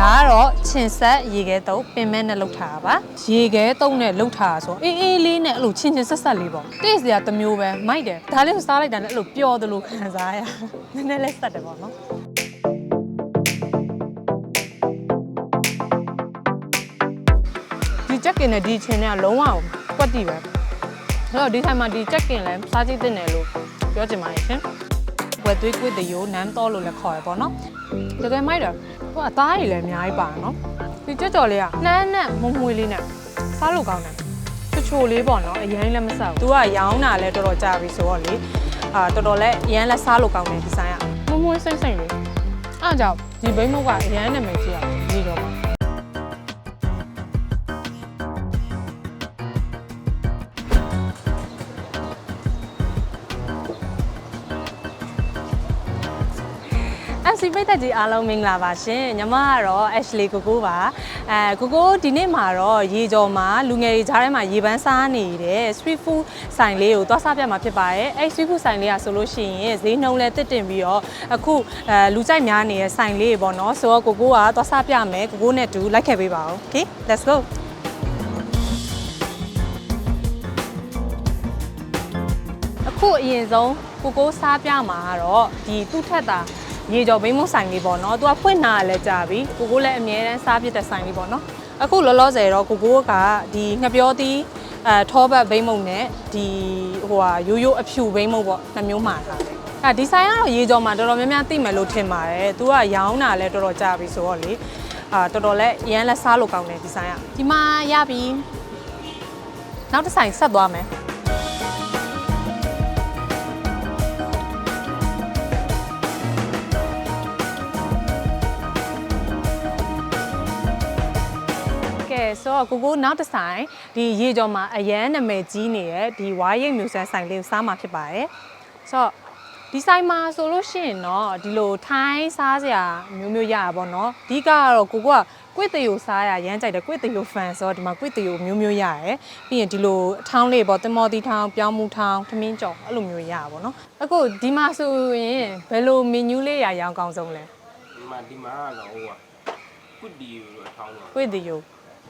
ဒါကတော့ချင်ဆက်ရေခဲတုပ်ပင်မဲနဲ့လှုပ်ထားတာပါရေခဲတုပ်နဲ့လှုပ်ထားတာဆိုအေးအေးလေးနဲ့အဲ့လိုချင်ချင်ဆက်ဆက်လေးပေါ့တေးစရာတစ်မျိုးပဲမိုက်တယ်ဒါလေးကိုစားလိုက်တာနဲ့အဲ့လိုပျော်သလိုခံစားရနည်းနည်းလေးဆက်တယ်ပေါ့နော်ဒီချက်ကင်နဲ့ဒီချင်နဲ့ကလုံးဝကွက်တီပဲအဲ့တော့ဒီထိုင်မှာဒီချက်ကင်လဲစားကြည့်တင်တယ်လို့ပြောချင်ပါတယ်ရှင် ဝက်သွေးကွေးတရိုးနမ်းတော်လို့လည်းခေါ်ရပေါ့နော်တကယ်မိုက်တယ်ဟိုအသားကြီးလည်းအများကြီးပါနော်ဒီကြက်ကြော်လေးကနှမ်းနဲ့မုံမွေလေးနဲ့စားလို့ကောင်းတယ်ချိုချိုလေးပေါ့နော်အရင်လည်းမဆောက်ဘူး तू ကရောင်းတာလည်းတော်တော်ကြာပြီဆိုတော့လေအာတော်တော်လည်းအရင်လည်းစားလို့ကောင်းတယ်ဒီဇိုင်းကမုံမွေစိမ့်စိမ့်လေးအဲ့ဒါကြောင့်ဒီဘိန်းမုတ်ကအရင်နာမည်ကြီးအောင်ဒီတော့ MC ပိတ်သက်ကြီးအားလုံးမင်္ဂလာပါရှင်ညီမကတော့ Ashley ကိုကိုပါအဲကိုကိုဒီနေ့မှာတော့ရေကြော်မှာလူငယ်တွေကြားထဲမှာရေပန်းစားနေတဲ့ street food ဆိုင်လေးကိုသွားစားပြမှာဖြစ်ပါတယ်အဲ street food ဆိုင်လေးကဆိုလို့ရှိရင်ဈေးနှုန်းလည်းတစ်တင်ပြီးတော့အခုအဲလူကြိုက်များနေတဲ့ဆိုင်လေးပေါ့နော်ဆိုတော့ကိုကိုကသွားစားပြမယ်ကိုကိုနဲ့တူလိုက်ခဲ့ပေးပါဦး Okay let's go အခုအရင်ဆုံးကိုကိုစားပြမှာကတော့ဒီသူ့ထက်တာ ရေကြော်ဘိန်းမုတ်ဆိုင်လေးပေါ့နော်။သူကဖွင့်နာလည်းကြာပြီ။ကိုကိုလည်းအမြဲတမ်းစားပြတဲ့ဆိုင်လေးပေါ့နော်။အခုလောလောဆယ်တော့ကိုကိုကဒီငပြောသီးအဲထောပတ်ဘိန်းမုတ်နဲ့ဒီဟိုဟာရိုးရိုးအဖြူဘိန်းမုတ်ပေါ့နှစ်မျိုးမှာထားတယ်။အဲဒီဆိုင်ကတော့ရေကြော်မှာတော်တော်များများသိမယ်လို့ထင်ပါတယ်။ तू ကရောင်းတာလည်းတော်တော်ကြာပြီဆိုတော့လေအာတော်တော်လည်းအရန်လည်းစားလို့ကောင်းတယ်ဒီဆိုင်က။ဒီမှာရပြီ။နောက်တစ်ဆိုင်ဆက်သွားမယ်။ ဆိုတော့ကိုကိုနောက်တစ်ဆိုင်ဒီရေကြော်မှာအရန်နာမည်ကြီးနေတဲ့ဒီဝါရိတ်မြူဆန်ဆိုင်လေးကိုစားမှာဖြစ်ပါတယ်ဆိုတော့ဒီဆိုင်မှာဆိုလို့ရှိရင်တော့ဒီလိုထိုင်းစားစရာမျိုးမျိုးရတာပေါ့နော်အဓိကကတော့ကိုကိုကကွေ့တယိုစားရရမ်းကြိုက်တယ်ကွေ့တယိုဖန်ဆိုတော့ဒီမှာကွေ့တယိုမျိုးမျိုးရတယ်ပြီးရင်ဒီလိုအထောင်းလေးပေါ့တင်မော်တီထောင်းပြောင်းမှုထောင်းထမင်းကြော်အဲ့လိုမျိုးရတာပေါ့နော်အခုဒီမှာဆိုရင်ဘယ်လိုမီနူးလေးရရောင်းကောင်းဆုံးလဲဒီမှာဒီမှာကတော့ဟိုကကုတီလို့ထောင်းတော့ကွေ့တယို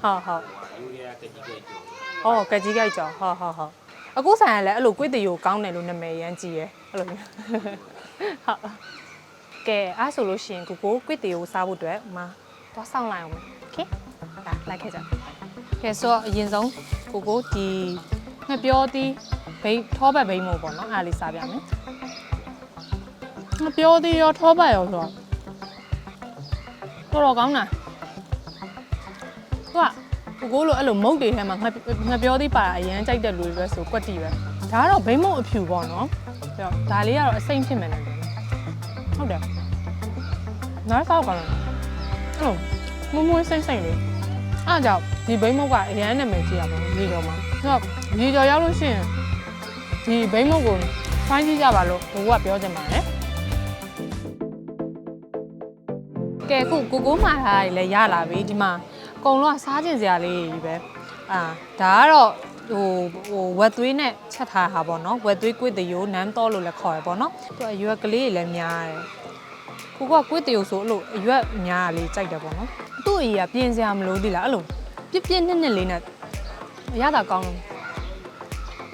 ဟုတ်ဟုတ်ဟိုကယူရီးယားကတိကဲကျော်။အော်ကကြီးကြိုက်ကြော်ဟုတ်ဟုတ်ဟုတ်။အခုဆိုင်ကလည်းအဲ့လိုကွေ့တရိုကောင်းတယ်လို့နာမည်ရမ်းကြီးရဲအဲ့လိုမျိုး။ဟုတ်။ကဲအားဆိုလို့ရှိရင်ကိုကိုကွေ့တရိုစားဖို့အတွက်မသွားဆောင်လိုက်အောင်မယ်။ Okay ။ဒါလိုက်ခဲ့ကြ။ကဲဆိုတော့အရင်ဆုံးကိုကိုဒီငှက်ပြောသီးဘိန်းထောပတ်ဘိန်းမို့ပေါ့နော်အားလေးစားပြမယ်။ငှက်ပြောသီးရောထောပတ်ရောဆိုတော့တော်တော်ကောင်းတာ။ သူကကိုကိုလိုအဲ့လိုမုတ်တွေထဲမှာငှက်ငှက်ပြောသေးပါတာအရန်ကြိုက်တဲ့လူတွေပဲဆိုကွက်တီပဲဒါကတော့ဘိန်းမုတ်အဖြူပေါ့နော်ပြီးတော့ဒါလေးကတော့အစိမ့်ဖြစ်မယ်လို့ဟုတ်တယ်နားဆောက်ကောင်းတယ်အဲ့လိုမွမွစိမ့်စိမ့်လေးအားကြောင့်ဒီဘိန်းမုတ်ကအရန်နာမည်ကြီးရပါဘူးရေတော်မှာဆိုတော့ရေတော်ရောက်လို့ရှိရင်ဒီဘိန်းမုတ်ကိုဖိုင်းကြည့်ကြပါလို့ဘိုးကပြောချင်ပါတယ်ကဲအခုကိုကိုမှာထားရည်လည်းရလာပြီဒီမှာအ ကုန်လုံးကစားကျင်စရာလေးကြီးပဲအာဒါကတော့ဟိုဟိုဝက်သွေးနဲ့ချက်ထားတာပေါ့နော်ဝက်သွေးကွေ့တရိုးနမ်းတော်လို့လည်းခေါ်ရပေါ့နော်သူကအရွက်ကလေးတွေလည်းများတယ်ကိုကကွေ့တရိုးဆိုအဲ့လိုအရွက်များတာလေးကြိုက်တယ်ပေါ့နော်သူ့အကြီးကပြင်စရာမလိုသေးလားအဲ့လိုပြပြနှစ်နှစ်လေးနဲ့အရသာကောင်းလို့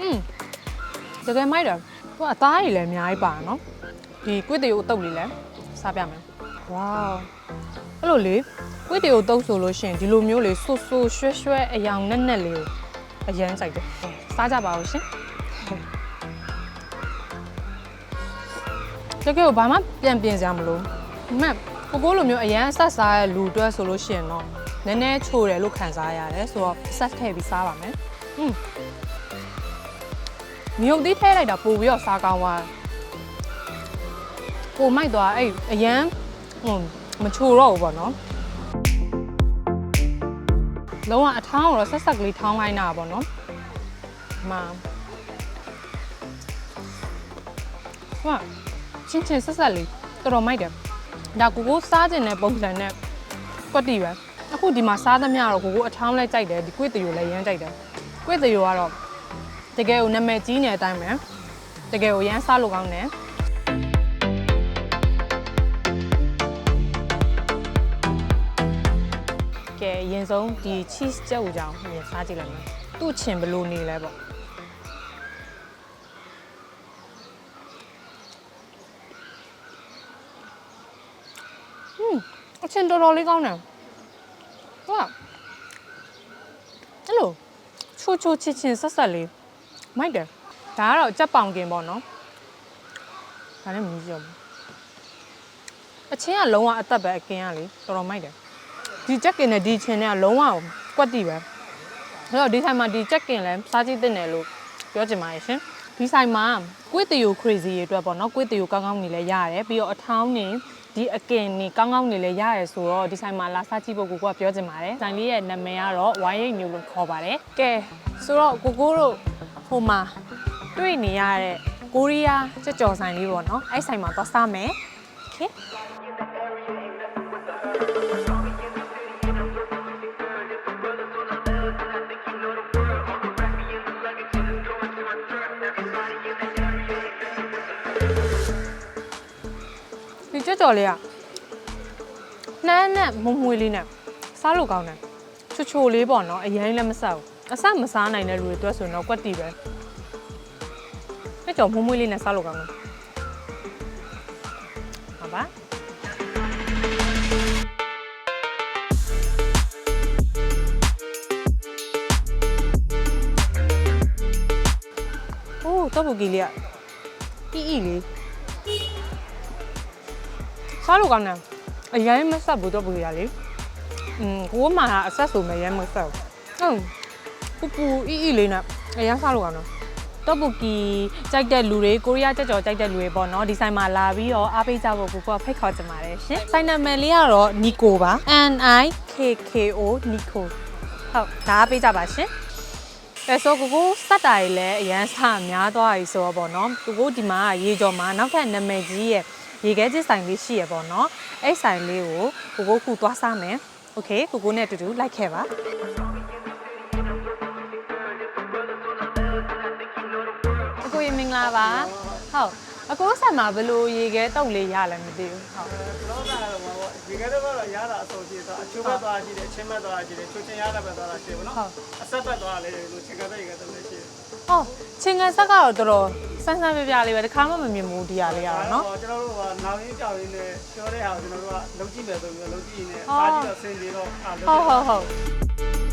อืมတကယ်မိုက်တယ်သူကအသားကြီးလည်းအများကြီးပါနော်ဒီကွေ့တရိုးအတုပ်လေးလည်းစားပြမယ်ဝေါအဲ့လိုလေ ကွေးတွေကိုတုပ်ဆိုလို့ရှိရင်ဒီလိုမျိုးလေးဆူဆူရွှဲရွှဲအယောင်နဲ့နဲ့လေးကိုအရန်ကြိုက်တယ်စားကြပါဦးရှင်တကယ်ကိုဘာမှပြန်ပြင်စရာမလိုအမှန်ကိုကိုလိုမျိုးအရန်ဆက်စားရဲ့လူတွဲဆိုလို့ရှိရင်တော့နည်းနည်းချိုတယ်လို့ခံစားရတယ်ဆိုတော့ဆက်ထည့်ပြီးစားပါမယ်อืมမြုပ်သီးထည့်လိုက်တာပို့ပြီးတော့စားကောင်းသွားပိုမိုက်သွားအဲ့အရန်ဟိုမချိုတော့ဘူးပေါ့နော် လုံးဝအထောင်းတော့ဆက်ဆက်ကလေးထောင်းလိုက်တာပေါ့နော်ဒီမှာဟာချင်းချင်းဆက်ဆက်လေးတော်တော်မိုက်တယ်ဒါကိုကိုစားကျင်တဲ့ပုံစံနဲ့ကွက်တီပဲအခုဒီမှာစားသမျှတော့ကိုကိုအထောင်းလဲကြိုက်တယ်ဒီကွေ့တရိုလည်းရမ်းကြိုက်တယ်ကွေ့တရိုကတော့တကယ်ကိုနာမည်ကြီးနေတဲ့အတိုင်းပဲတကယ်ကိုရမ်းစားလို့ကောင်းတယ် ကဲအရင်ဆုံးဒီ cheese ကြက်ဥကြောင်အရင်စားကြည့်လိုက်မယ်သူ့ချင်ဘယ်လိုနေလဲပေါ့ဟွန်းအချင်းတော်တော်လေးကောင်းတယ်ဟုတ်အဲ့လိုချိုချိုချစ်ချင်းဆက်ဆက်လေးမိုက်တယ်ဒါကတော့ကြက်ပေါင်ကင်ပေါ့နော်ဒါနဲ့မကြီးရောဘူးအချင်းကလုံးဝအသက်ပဲအကင်ကလေတော်တော်မိုက်တယ် ဒီချက်ကင်နဲ့ဒီချင်းနဲ့ကလုံးဝကွက်တိပဲအဲ့တော့ဒီဆိုင်မှာဒီချက်ကင်လဲစားကြည့်တင်တယ်လို့ပြောချင်ပါတယ်ရှင်ဒီဆိုင်မှာကွေးတယူ crazy တွေအတွက်ပေါ့နော်ကွေးတယူကောင်းကောင်းနေလဲရတယ်ပြီးတော့အထောင်းနေဒီအကင်နေကောင်းကောင်းနေလဲရတယ်ဆိုတော့ဒီဆိုင်မှာလာစားကြည့်ဖို့ကိုကပြောချင်ပါတယ်ဆိုင်လေးရဲ့နာမည်ကတော့ Wine New လို့ခေါ်ပါတယ်ကဲဆိုတော့ကိုကိုတို့ဟိုမှာတွေ့နေရတဲ့ကိုရီးယားကြက်ကြော်ဆိုင်လေးပေါ့နော်အဲ့ဆိုင်မှာသွားစားမယ်โကြက်ကြော်လေးကနှမ်းနဲ့မုံမွေလေးနဲ့စားလို့ကောင်းတယ်ချိုချိုလေးပေါ့နော်အရင်လည်းမဆက်ဘူးအစမစားနိုင်တဲ့လူတွေအတွက်ဆိုရင်တော့ကွက်တီပဲကြက်ကြော်မုံမွေလေးနဲ့စားလို့ကောင်းတယ်ဟုတ်ပါအိုးတော့ဘူကီလေးကအီအီလေး စားလို့ကောင်းတယ်အရင်မဆက်ဘူးတော့ဘူးရလေอืมကိုကမှအဆက်ဆိုမဲ့ရဲမဆက်ဘူးဟုတ်ပူပူအီအီလေးနဲ့အရင်စားလို့ကောင်းတယ်တော့ဘူကီကြိုက်တဲ့လူတွေကိုရီးယားကြက်ကြော်ကြိုက်တဲ့လူတွေပေါ့နော်ဒီဆိုင်မှာလာပြီးတော့အားပေးကြဖို့ကိုကဖိတ်ခေါ်ချင်ပါတယ်ရှင်ဆိုင်နာမည်လေးကတော့ Nico ပါ N I K K O Nico ဟုတ်ဒါအားပေးကြပါရှင်အဲဆိုကိုကိုစက်တာကြီးလည်းအရန်ဆများသွားပြီဆိုတော့ပေါ့နော်ကိုကိုဒီမှာရေကြော်မှာနောက်ထပ်နာမည်ကြီးရဲ့ ရေခဲချစ်ဆိုင်လေးရှိရပေါ့နော်အဲ့ဆိုင်လေးကိုကိုကိုခုသွားစားမယ်โอเคကိုကိုနဲ့အတူတူလိုက်ခဲ့ပါအကိုရေမင်္ဂလာပါဟုတ် အကိုဆိုင်မှာဘယ်လိုရေခဲတုပ်လေးရလဲမသိဘူးဟုတ်တော့တာတော့မှာပေါ့ဒီကနေ့ကတော့ရတာအဆုံးပြေတော့အချိုးဘက်သွားရှိတယ်အချင်းဘက်သွားရှိတယ်ချိုးချင်းရတာဘက်သွားတာရှိတယ်ဗောနော်အဆက်ဘက်သွားလေလို့ချက်ကတဲ့ကတဲ့ရှိတယ်ဟောချင်းကန်ဆက်ကတော့တော်တော်ဆန်းဆန်းပြပြလေးပဲတစ်ခါမှမမြင်ဘူးဒီဟာလေးရတော့နော်ကျွန်တော်တို့ကနောင်ရင်းကြောင်ရင်းနဲ့ပြောတဲ့ဟာကိုကျွန်တော်တို့ကလုံးကြည့်တယ်ဆိုပြီးလုံးကြည့်နေစားကြည့်တော့ဆင်ပြေတော့အာဟုတ်ဟုတ်ဟုတ်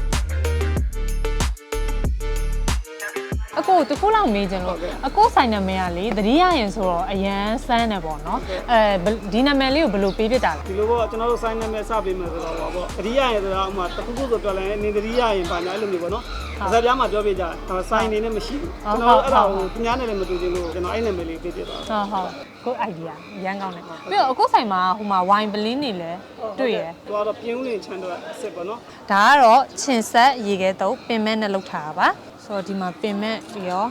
ကိုတခုလောက်မေးချင်လို့အကိုဆိုင်နာမည်ကလေသတိရရင်ဆိုတော့အရန်စမ်းတယ်ပေါ့နော်အဲဒီနာမည်လေးကိုဘယ်လိုပေးပြတာလဲဒီလိုပေါ့ကျွန်တော်တို့စိုင်းနာမည်စပေးမယ်ဆိုတော့ပေါ့တတိယရင်ဆိုတော့ဥမာတခုခုဆိုပြောလိုက်ရင်နေတတိယရင်ပါညာအဲ့လိုမျိုးပေါ့နော်အစပြားမှာပြောပြကြစိုင်းနေနဲ့မရှိဘူးကျွန်တော်အဲ့ဒါကိုသူများနဲ့လည်းမတူချင်လို့ကျွန်တော်အဲ့နာမည်လေးပေးပြသွားတာဟုတ်ဟုတ်ကို idea ရမ်းကောင်းတယ်ပြီးတော့အကိုဆိုင်မှာဟိုမှာ wine blend နေလဲတွေ့ရယ်သူကတော့ပြင်းဦးလင်ချန်တော့အစ်စ်ပေါ့နော်ဒါကတော့ချင်ဆက်ရေခဲတုပ်ပင်မဲ့နဲ့လောက်ထားတာပါ ဆိုတော့ဒီမှာပင်မဲ့ရော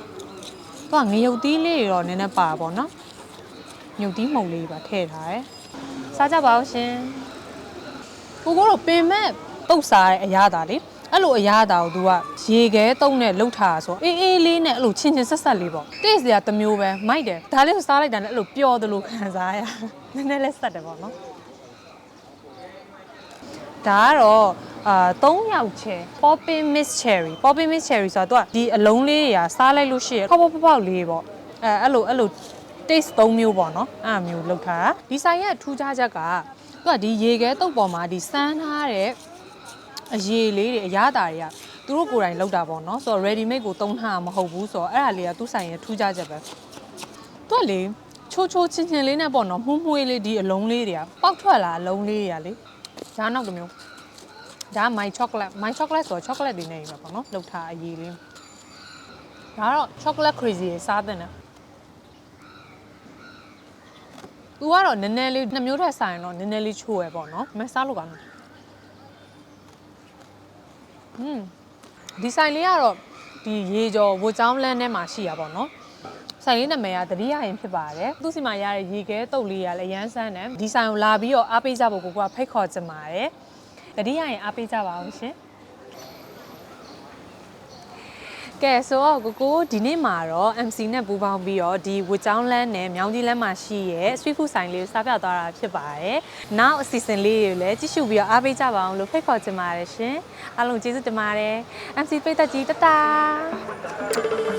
သူကငရုတ်သီးလေးတွေတော့နည်းနည်းပါပါတော့ငရုတ်သီးမှုန်လေးပါထည့်ထားတယ်စားကြပါဦးရှင်ကိုကိုတော့ပင်မဲ့တုပ်စားတဲ့အရာတာလေအဲ့လိုအရာတာကို तू ကရေခဲတုံးနဲ့လှုပ်ထားတာဆိုအေးအေးလေးနဲ့အဲ့လိုချင်းချင်းဆက်ဆက်လေးပေါ့တေ့စရာတစ်မျိုးပဲမိုက်တယ်ဒါလေးကိုစားလိုက်တာလည်းအဲ့လိုပျော်သလိုခံစားရနည်းနည်းလေးဆက်တယ်ပေါ့နော်ဒါကတော့ အာ3ယောက်ချဲ Poppin Miss Cherry Poppin Miss Cherry ဆိုတော့သူကဒီအလုံးလေးတွေကစားလိုက်လို့ရှိရင်ပေါက်ပေါက်ပေါက်ပေါက်လေးပေါ့အဲအဲ့လိုအဲ့လို taste 3မျိုးပေါ့နော်အဲ့အမျိုးလောက်ထားတာဒီဆိုင်ရဲ့ထူးခြားချက်ကသူကဒီရေခဲတုပ်ပေါ်မှာဒီစမ်းထားတဲ့အရေလေးတွေအရသာတွေကသူတို့ကိုယ်တိုင်လောက်တာပေါ့နော်ဆိုတော့ ready made ကိုတုံးထားတာမဟုတ်ဘူးဆိုတော့အဲ့ဒါလေးကသူ့ဆိုင်ရဲ့ထူးခြားချက်ပဲသူကလေချိုးချိုးချင်းချင်းလေးနဲ့ပေါ့နော်မှုမှုလေးဒီအလုံးလေးတွေကပေါက်ထွက်လာအလုံးလေးတွေကလေဒါနောက်တစ်မျိုး ဒါ my chocolate my chocolate ဆိုတော့ chocolate တွေနဲ့ယူမှာပေါ့နော်လောက်ထားအရေးလေးဒါကတော့ chocolate crazy ရေစားတဲ့နဲ့သူကတော့နည်းနည်းလေးနှစ်မျိုးထက်ဆိုင်တော့နည်းနည်းလေးချိုးရပေါ့နော်မစားလို့ကောင်းတယ်อืมဒီဆိုင်လေးကတော့ဒီရေကြော်ဝချောင်းလန်းထဲမှာရှိရပါတော့ဆိုင်လေးနာမည်ကတတိယရင်ဖြစ်ပါတယ်သူစီမှာရတဲ့ရေခဲတုပ်လေးကလည်းရမ်းဆန်းတယ်ဒီဆိုင်ကိုလာပြီးတော့အားပေးကြဖို့ကိုကဖိတ်ခေါ်ချင်ပါတယ် တတိယရင်အားပေးကြပါအောင်ရှင်ကဲဆိုတော့ကိုကိုဒီနေ့မှာတော့ MC နဲ့ပူးပေါင်းပြီးတော့ဒီဝစ်ချောင်းလန်းနဲ့မြောင်းကြီးလန်းမှာရှိရဲ street food ဆိုင်လေးကိုစားပြသွားတာဖြစ်ပါတယ်။နောက်အစီအစဉ်လေးတွေကိုလည်းကြည့်ရှုပြီးတော့အားပေးကြပါအောင်လို့ဖိတ်ခေါ်ချင်ပါတယ်ရှင်။အားလုံးကျေးဇူးတင်ပါတယ်။ MC ပိတ်သက်ကြီးတတား။